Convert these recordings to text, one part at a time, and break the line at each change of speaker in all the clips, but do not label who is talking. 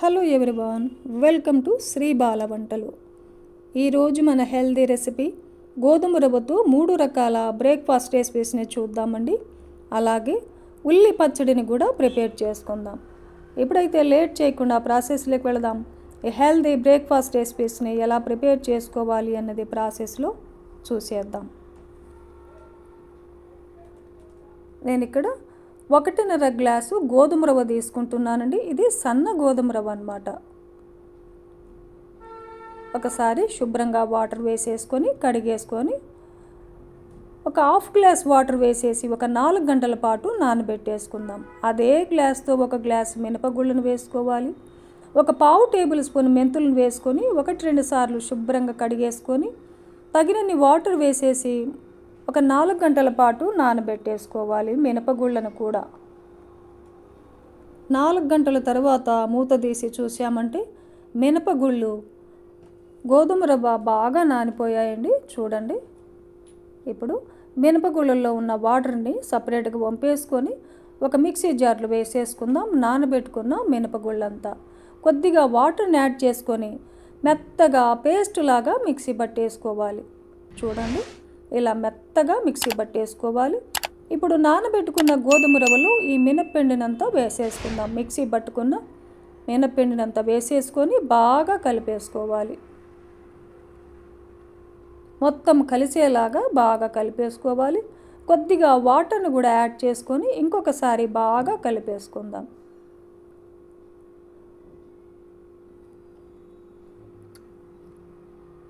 Hello everyone welcome to Shri Bala Vantalu. ఈరోజు మన healthy recipe గోధుమ రవ్వతో మూడు రకాల బ్రేక్ఫాస్ట్ రెసిపీస్ని చూద్దామండి. అలాగే ఉల్లి పచ్చడిని కూడా ప్రిపేర్ చేసుకుందాం. ఇప్పుడైతే లేట్ చేయకుండా ప్రాసెస్లోకి వెళదాం ఈ హెల్దీ బ్రేక్ఫాస్ట్ రెసిపీస్ని ఎలా ప్రిపేర్ చేసుకోవాలి అన్నది ప్రాసెస్లో చూసేద్దాం. నేను ఇక్కడ ఒకటిన్నర గ్లాసు గోధుమ రవ్వ తీసుకుంటున్నానండి. ఇది సన్న గోధుమ రవ్వ అనమాట ఒకసారి శుభ్రంగా వాటర్ వేసేసుకొని కడిగేసుకొని ఒక హాఫ్ గ్లాస్ వాటర్ వేసేసి ఒక నాలుగు గంటల పాటు నానబెట్టేసుకుందాం. అదే గ్లాస్తో ఒక గ్లాస్ మినపగుళ్ళను వేసుకోవాలి. ఒక పావు టేబుల్ స్పూన్ మెంతులను వేసుకొని ఒకటి రెండు సార్లు శుభ్రంగా కడిగేసుకొని తగినన్ని వాటర్ వేసేసి ఒక నాలుగు గంటల పాటు నానబెట్టేసుకోవాలి మినపగుళ్ళను కూడా. నాలుగు గంటల తర్వాత మూత తీసి చూసామంటే మినపగుళ్ళు గోధుమ రవ్వ బాగా నానిపోయాయండి. చూడండి. ఇప్పుడు మినపగుళ్ళల్లో ఉన్న వాటర్ని సపరేట్గా వంపేసుకొని ఒక మిక్సీ జార్లో వేసేసుకుందాం. నానబెట్టుకున్న మినపగుళ్ళంతా. కొద్దిగా వాటర్ని యాడ్ చేసుకొని మెత్తగా పేస్ట్ లాగా మిక్సీ పట్టేసుకోవాలి. చూడండి. ఇలా మెత్తగా మిక్సీ పట్టేసుకోవాలి ఇప్పుడు నానబెట్టుకున్న గోధుమ రవ్వలు ఈ మినప్పిండినంతా వేసేసుకుందాం. మిక్సీ పట్టుకున్న మినప్పిండినంతా వేసేసుకొని బాగా కలిపేసుకోవాలి. మొత్తం కలిసేలాగా బాగా కలిపేసుకోవాలి. కొద్దిగా వాటర్ని కూడా యాడ్ చేసుకొని ఇంకొకసారి బాగా కలిపేసుకుందాం.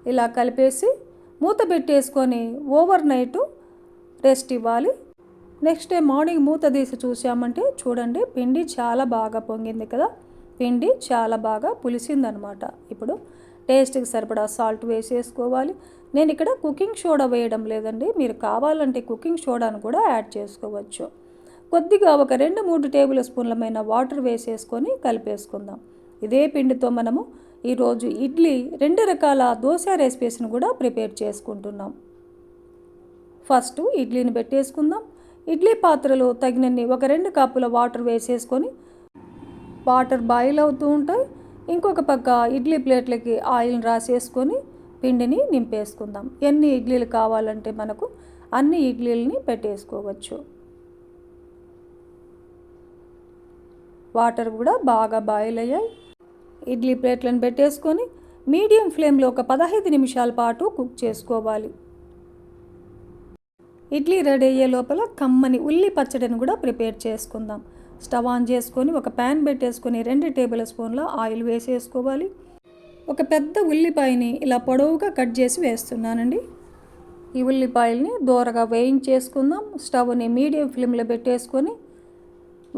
ఇలా కలిపేసి మూత పెట్టేసుకొని ఓవర్ నైట్ రెస్ట్ ఇవ్వాలి. నెక్స్ట్ డే మార్నింగ్ మూత తీసి చూసామంటే చూడండి పిండి చాలా బాగా పొంగింది కదా. పిండి చాలా బాగా పులిసిందనమాట. ఇప్పుడు టేస్ట్కి సరిపడా సాల్ట్ వేసేసుకోవాలి. నేను ఇక్కడ కుకింగ్ సోడా వేయడం లేదండి. మీరు కావాలంటే కుకింగ్ సోడాను కూడా యాడ్ చేసుకోవచ్చు. కొద్దిగా ఒక రెండు మూడు టేబుల్ స్పూన్లమైన వాటర్ వేసేసుకొని కలిపేసుకుందాం. ఇదే పిండితో మనము ఈరోజు ఇడ్లీ రెండు రకాల దోశ రెసిపీస్ను కూడా ప్రిపేర్ చేసుకుంటున్నాం. ఫస్ట్ ఇడ్లీని పెట్టేసుకుందాం. ఇడ్లీ పాత్రలో తగినన్ని ఒక రెండు కప్పుల వాటర్ వేసేసుకొని వాటర్ బాయిల్ అవుతూ ఉంటాయి. ఇంకొక పక్క ఇడ్లీ ప్లేట్లకి ఆయిల్ని రాసేసుకొని పిండిని నింపేసుకుందాం. ఎన్ని ఇడ్లీలు కావాలంటే మనకు అన్ని ఇడ్లీలని పెట్టేసుకోవచ్చు. వాటర్ కూడా బాగా బాయిల్ అయ్యాయి. ఇడ్లీ ప్లేట్లను పెట్టేసుకొని మీడియం ఫ్లేమ్లో ఒక పదహైదు నిమిషాల పాటు కుక్ చేసుకోవాలి. ఇడ్లీ రెడీ అయ్యే లోపల కమ్మని ఉల్లి పచ్చడిని కూడా ప్రిపేర్ చేసుకుందాం. స్టవ్ ఆన్ చేసుకొని ఒక ప్యాన్ పెట్టేసుకొని రెండు టేబుల్ స్పూన్ల ఆయిల్ వేసేసుకోవాలి. ఒక పెద్ద ఉల్లిపాయని ఇలా పొడవుగా కట్ చేసి వేస్తున్నానండి. ఈ ఉల్లిపాయల్ని దూరగా వేయించేసుకుందాం. స్టవ్ని మీడియం ఫ్లేమ్లో పెట్టేసుకొని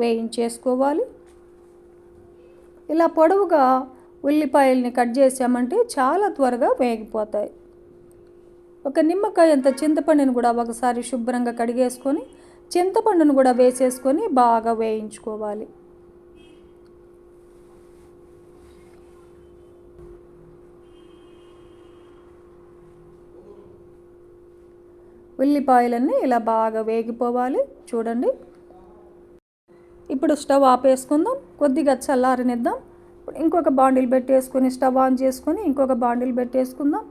వేయించేసుకోవాలి. ఇలా పొడవుగా ఉల్లిపాయల్ని కట్ చేసామంటే చాలా త్వరగా వేగిపోతాయి. ఒక నిమ్మకాయ అంత చింతపండుని కూడా ఒకసారి శుభ్రంగా కడిగేసుకొని చింతపండును కూడా వేసేసుకొని బాగా వేయించుకోవాలి. ఉల్లిపాయలన్నీ ఇలా బాగా వేగిపోవాలి. చూడండి. ఇప్పుడు స్టవ్ ఆపేసుకుందాం. కొద్దిగా చల్లారనిద్దాం. ఇంకొక బాండిల్ పెట్టేసుకొని స్టవ్ ఆన్ చేసుకొని ఇంకొక బాండిల్ పెట్టేసుకుందాం.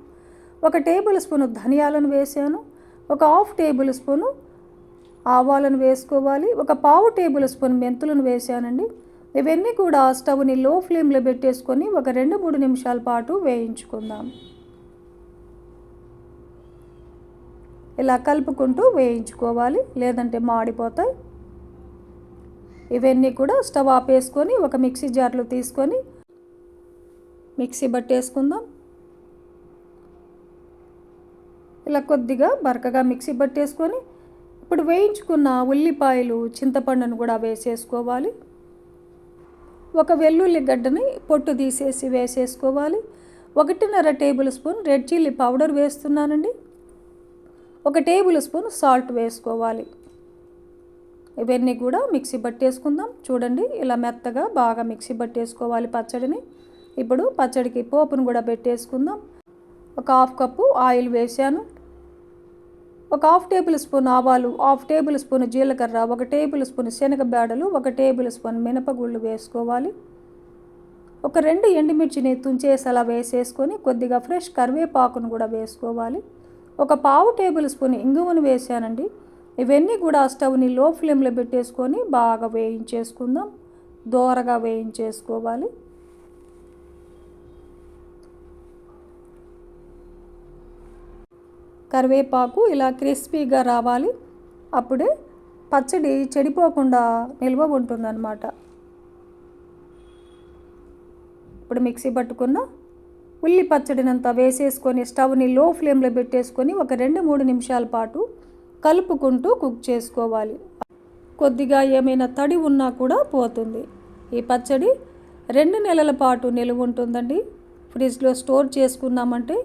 ఒక టేబుల్ స్పూన్ ధనియాలను వేసాను. ఒక హాఫ్ టేబుల్ స్పూను ఆవాలను వేసుకోవాలి. ఒక పావు టేబుల్ స్పూన్ మెంతులను వేసానండి. ఇవన్నీ కూడా స్టవ్ని లో ఫ్లేమ్లో పెట్టేసుకొని ఒక రెండు మూడు నిమిషాల పాటు వేయించుకుందాం. ఇలా కలుపుకుంటూ వేయించుకోవాలి. లేదంటే మాడిపోతాయి. ఇవన్నీ కూడా స్టవ్ ఆపేసుకొని ఒక మిక్సీ జార్లో తీసుకొని మిక్సీ పట్టేసుకుందాం ఇలా కొద్దిగా బరకగా మిక్సీ పట్టేసుకొని ఇప్పుడు వేయించుకున్న ఉల్లిపాయలు చింతపండును కూడా వేసేసుకోవాలి. ఒక వెల్లుల్లి గడ్డని పొట్టు తీసేసి వేసేసుకోవాలి. ఒకటిన్నర tablespoon red chilli powder వేస్తున్నానండి. ఒక టేబుల్ స్పూన్ సాల్ట్ వేసుకోవాలి. ఇవన్నీ కూడా మిక్సీ పట్టేసుకుందాం చూడండి ఇలా మెత్తగా బాగా మిక్సీ పట్టేసుకోవాలి పచ్చడిని. ఇప్పుడు పచ్చడికి పోపును కూడా పెట్టేసుకుందాం. ఒక హాఫ్ కప్పు ఆయిల్ వేసాను ఒక హాఫ్ టేబుల్ స్పూన్ ఆవాలు హాఫ్ టేబుల్ స్పూన్ జీలకర్ర ఒక టేబుల్ స్పూన్ శనగ బేడలు ఒక టేబుల్ స్పూన్ మినపగుళ్ళు వేసుకోవాలి. ఒక రెండు ఎండుమిర్చిని తుంచేసి అలా వేసేసుకొని కొద్దిగా ఫ్రెష్ కరివేపాకును కూడా వేసుకోవాలి. ఒక పావు టేబుల్ స్పూన్ ఇంగువను వేసానండి ఇవన్నీ కూడా స్టవ్ని లో ఫ్లేమ్లో పెట్టేసుకొని బాగా వేయించేసుకుందాం. దోరగా వేయించేసుకోవాలి. కరివేపాకు ఇలా క్రిస్పీగా రావాలి. అప్పుడే పచ్చడి చెడిపోకుండా నిల్వ ఉంటుందన్నమాట. ఇప్పుడు మిక్సీ పట్టుకున్న ఉల్లి పచ్చడినంతా వేసేసుకొని స్టవ్ని లో ఫ్లేమ్లో పెట్టేసుకొని ఒక రెండు మూడు నిమిషాల పాటు కలుపుకుంటూ కుక్ చేసుకోవాలి. కొద్దిగా ఏమైనా తడి ఉన్నా కూడా పోతుంది. ఈ పచ్చడి రెండు నెలల పాటు నిలువ ఉంటుందండి. ఫ్రిడ్జ్లో స్టోర్ చేసుకున్నామంటే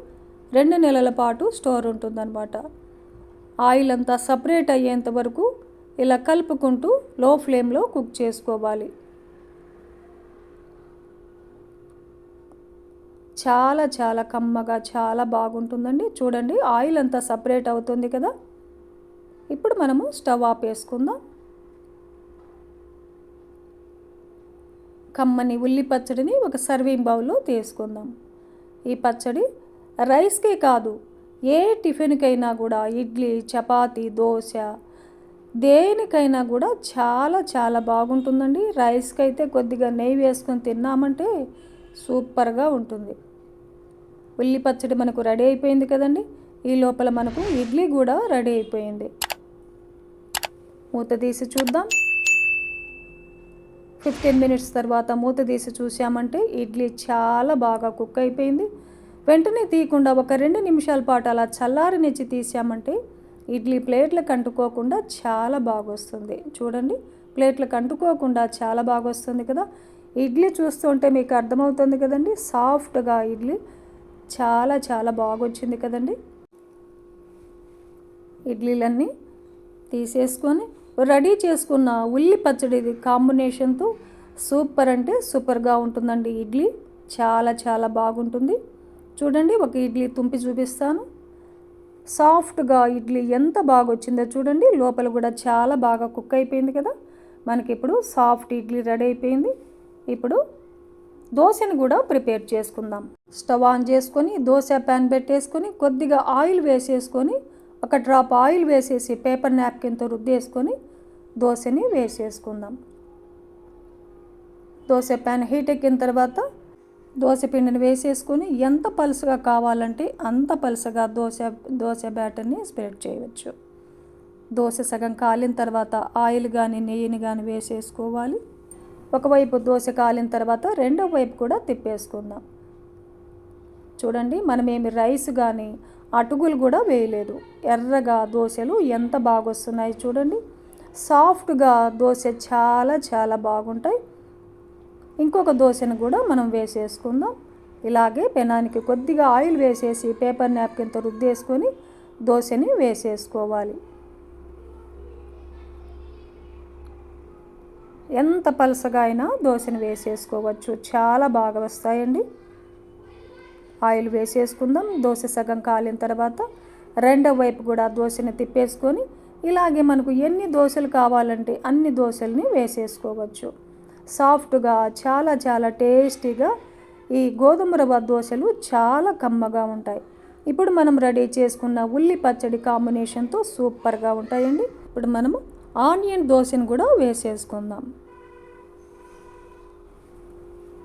రెండు నెలల పాటు స్టోర్ ఉంటుందన్నమాట. ఆయిల్ అంతా సపరేట్ అయ్యేంత వరకు ఇలా కలుపుకుంటూ లో ఫ్లేమ్లో కుక్ చేసుకోవాలి. చాలా చాలా కమ్మగా చాలా బాగుంటుందండి. చూడండి ఆయిల్ అంతా సపరేట్ అవుతుంది కదా. ఇప్పుడు మనము స్టవ్ ఆపేసుకుందాం కమ్మని ఉల్లి పచ్చడిని ఒక సర్వింగ్ బౌల్లో తీసుకుందాం. ఈ పచ్చడి రైస్కే కాదు ఏ టిఫిన్కైనా కూడా ఇడ్లీ చపాతీ దోశ దేనికైనా కూడా చాలా చాలా బాగుంటుందండి. రైస్కి అయితే కొద్దిగా నెయ్యి వేసుకొని తిన్నామంటే సూపర్గా ఉంటుంది. ఉల్లి పచ్చడి మనకు రెడీ అయిపోయింది కదండి. ఈ లోపల మనకు ఇడ్లీ కూడా రెడీ అయిపోయింది. మూత తీసి చూద్దాం. ఫిఫ్టీన్ మినిట్స్ తర్వాత మూత తీసి చూసామంటే ఇడ్లీ చాలా బాగా కుక్ అయిపోయింది. వెంటనే తీయకుండా ఒక రెండు నిమిషాల పాటు అలా చల్లారనిచ్చి తీసామంటే ఇడ్లీ ప్లేట్లకు అంటుకోకుండా చాలా బాగా వస్తుంది చూడండి ప్లేట్లకు అంటుకోకుండా చాలా బాగా వస్తుంది కదా. ఇడ్లీ చూస్తుంటే మీకు అర్థమవుతుంది కదండి సాఫ్ట్గా ఇడ్లీ చాలా చాలా బాగొచ్చింది కదండి. ఇడ్లీలన్నీ తీసేసుకొని రెడీ చేసుకున్న ఉల్లి పచ్చడి కాంబినేషన్తో సూపర్ అంటే సూపర్గా ఉంటుందండి. ఇడ్లీ చాలా చాలా బాగుంటుంది. చూడండి ఒక ఇడ్లీ తుంపి చూపిస్తాను. సాఫ్ట్గా ఇడ్లీ ఎంత బాగా వచ్చిందో చూడండి. లోపల కూడా చాలా బాగా కుక్ అయిపోయింది కదా. మనకి ఇప్పుడు సాఫ్ట్ ఇడ్లీ రెడీ అయిపోయింది. ఇప్పుడు దోశని కూడా ప్రిపేర్ చేసుకుందాం. స్టవ్ ఆన్ చేసుకొని దోశ ప్యాన్ పెట్టేసుకొని కొద్దిగా ఆయిల్ వేసేసుకొని ఒక డ్రాప్ ఆయిల్ వేసేసి పేపర్ నాప్కిన్తో రుద్దేసుకొని దోశని వేసేసుకుందాం. దోశ ప్యాన్ హీట్ ఎక్కిన తర్వాత దోశ పిండిని వేసేసుకొని ఎంత పలుసగా కావాలంటే అంత పలుసగా దోశ దోశ బ్యాటర్ని స్ప్రెడ్ చేయవచ్చు. దోశ సగం కాలిన తర్వాత ఆయిల్ కానీ నెయ్యిని కానీ వేసేసుకోవాలి. ఒకవైపు దోశ కాలిన తర్వాత రెండో వైపు కూడా తిప్పేసుకుందాం. చూడండి మనమేమి రైస్ కానీ అటుకులు కూడా వేయలేదు. ఎర్రగా దోశలు ఎంత బాగా వస్తున్నాయి చూడండి. సాఫ్ట్గా దోశ చాలా చాలా బాగుంటాయి. ఇంకొక దోశను కూడా మనం వేసేసుకుందాం. ఇలాగే పెనానికి కొద్దిగా ఆయిల్ వేసేసి పేపర్ నాప్కిన్తో రుద్దేసుకొని దోశని వేసేసుకోవాలి. ఎంత పలసగా అయినా దోశని వేసేసుకోవచ్చు. చాలా బాగా వస్తాయండి. ఆయిల్ వేసేసుకుందాం. దోశ సగం కాలిన తర్వాత రెండవ వైపు కూడా దోశని తిప్పేసుకొని ఇలాగే మనకు ఎన్ని దోశలు కావాలంటే అన్ని దోశల్ని వేసేసుకోవచ్చు. సాఫ్ట్గా చాలా చాలా టేస్టీగా ఈ గోధుమ రవ్వ దోశలు చాలా కమ్మగా ఉంటాయి. ఇప్పుడు మనం రెడీ చేసుకున్న ఉల్లి పచ్చడి కాంబినేషన్తో సూపర్గా ఉంటాయండి. ఇప్పుడు మనము ఆనియన్ దోశను కూడా వేసేసుకుందాం.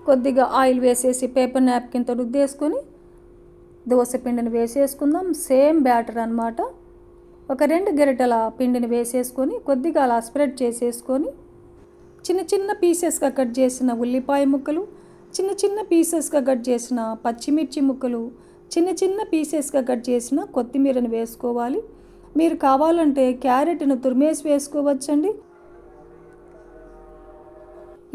కొద్దిగా ఆయిల్ వేసేసి పేపర్ నాప్కిన్తో రుద్దేసుకొని దోశ పిండిని వేసేసుకుందాం. సేమ్ బ్యాటర్ అనమాట ఒక రెండు గరిటెల పిండిని వేసేసుకొని కొద్దిగా అలా స్ప్రెడ్ చేసేసుకొని చిన్న చిన్న పీసెస్గా కట్ చేసిన ఉల్లిపాయ ముక్కలు చిన్న చిన్న పీసెస్గా కట్ చేసిన పచ్చిమిర్చి ముక్కలు చిన్న చిన్న పీసెస్గా కట్ చేసిన కొత్తిమీరని వేసుకోవాలి. మీరు కావాలంటే క్యారెట్ను తురిమేసి వేసుకోవచ్చండి.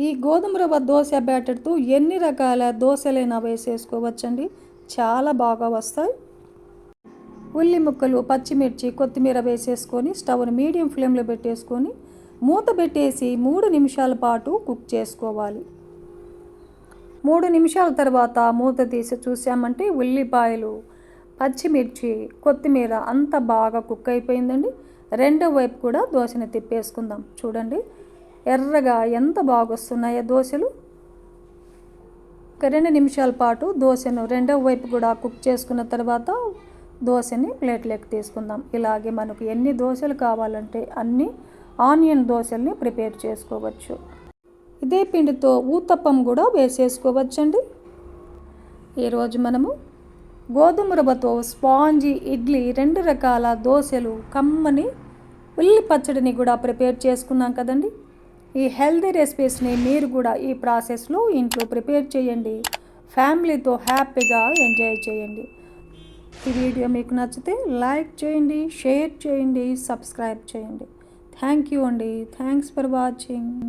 ఈ గోధుమ రవ్వ దోశ బ్యాటర్తో ఎన్ని రకాల దోశలైనా వేసేసుకోవచ్చండి. చాలా బాగా వస్తాయి. ఉల్లి ముక్కలు పచ్చిమిర్చి కొత్తిమీర వేసేసుకొని స్టవ్ని మీడియం ఫ్లేమ్లో పెట్టేసుకొని మూత పెట్టేసి మూడు నిమిషాల పాటు కుక్ చేసుకోవాలి. మూడు నిమిషాల తర్వాత మూత తీసి చూసామంటే ఉల్లిపాయలు పచ్చిమిర్చి కొత్తిమీర అంత బాగా కుక్ అయిపోయిందండి. రెండో వైపు కూడా దోశని తిప్పేసుకుందాం. చూడండి. ఎర్రగా ఎంత బాగొస్తున్నాయో దోశలు? ఒక రెండు నిమిషాల పాటు దోశను రెండవ వైపు కూడా కుక్ చేసుకున్న తర్వాత దోశని ప్లేట్లోకి తీసుకుందాం. ఇలాగే మనకు ఎన్ని దోశలు కావాలంటే అన్ని ఆనియన్ దోశల్ని ప్రిపేర్ చేసుకోవచ్చు. ఇదే పిండితో ఊతప్పం కూడా వేసేసుకోవచ్చండి. ఈరోజు మనము గోధుమ రవ్వతో స్పాంజీ ఇడ్లీ రెండు రకాల దోశలు కమ్మని ఉల్లి పచ్చడిని కూడా ప్రిపేర్ చేసుకున్నాం కదండి. ఈ హెల్దీ రెసిపీస్ని మీరు కూడా ఈ ప్రాసెస్లో ఇంట్లో ప్రిపేర్ చేయండి. ఫ్యామిలీతో హ్యాపీగా ఎంజాయ్ చేయండి. ఈ వీడియో మీకు నచ్చితే లైక్ చేయండి షేర్ చేయండి సబ్స్క్రైబ్ చేయండి. థ్యాంక్ యూ అండి. Thanks for watching.